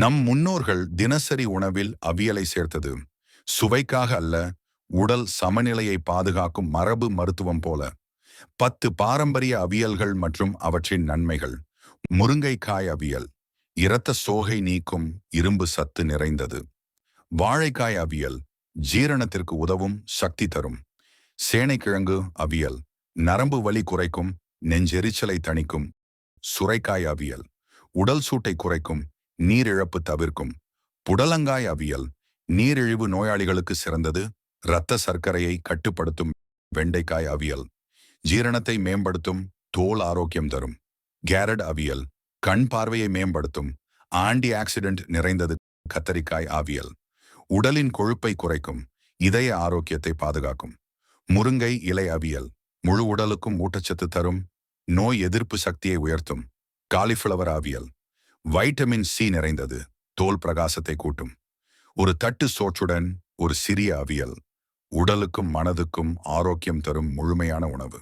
நம் முன்னோர்கள் தினசரி உணவில் அவியலை சேர்த்தது. சுவைக்காக அல்ல உடல் சமநிலையை பாதுகாக்கும் மரபு மருத்துவம் போல. பத்து பாரம்பரிய அவியல்கள் மற்றும் அவற்றின் நன்மைகள். முருங்கைக்காய் அவியல். இரத்த சோகை நீக்கும் இரும்பு சத்து நிறைந்தது. வாழைக்காய் அவியல். ஜீரணத்திற்கு உதவும் சக்தி தரும். சேனைக்கிழங்கு அவியல். நரம்பு வலி குறைக்கும் நெஞ்செரிச்சலை தணிக்கும். சுரைக்காய் அவியல். உடல் சூட்டை குறைக்கும் நீரிழப்பு தவிர்க்கும். புடலங்காய் அவியல் நீரிழிவு நோயாளிகளுக்கு சிறந்தது. இரத்த சர்க்கரையை கட்டுப்படுத்தும் வெண்டைக்காய் அவியல் ஜீரணத்தை மேம்படுத்தும் தோல் ஆரோக்கியம் தரும். கேரட் அவியல் கண் பார்வையை மேம்படுத்தும் ஆன்டி ஆக்சிடென்ட் நிறைந்தது கத்தரிக்காய் ஆவியல் உடலின் கொழுப்பை குறைக்கும் இதய ஆரோக்கியத்தை பாதுகாக்கும். முருங்கை இலை அவியல் முழு உடலுக்கும் ஊட்டச்சத்து தரும் நோய் எதிர்ப்பு சக்தியை உயர்த்தும். காலிஃப்ளவர் ஆவியல் வைட்டமின் சி நிறைந்தது. தோல் பிரகாசத்தை கூட்டும். ஒரு தட்டு சோற்றுடன் ஒரு சிறிய அவியல். உடலுக்கும் மனதுக்கும் ஆரோக்கியம் தரும் முழுமையான உணவு.